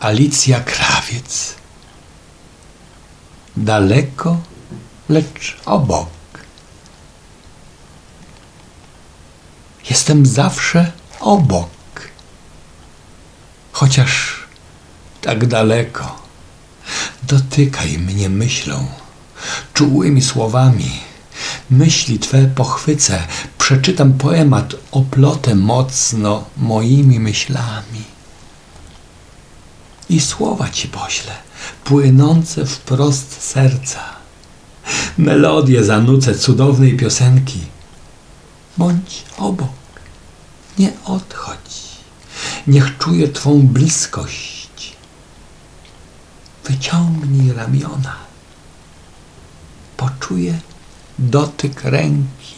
Alicja Krawiec. Daleko, lecz obok. Jestem zawsze obok. Chociaż tak daleko. Dotykaj mnie myślą, czułymi słowami. Myśli Twe pochwycę, przeczytam poemat oplotę mocno moimi myślami. I słowa Ci poślę, płynące wprost serca. Melodię zanucę cudownej piosenki. Bądź obok, nie odchodź. Niech czuję Twą bliskość. Wyciągnij ramiona. Poczuję dotyk ręki.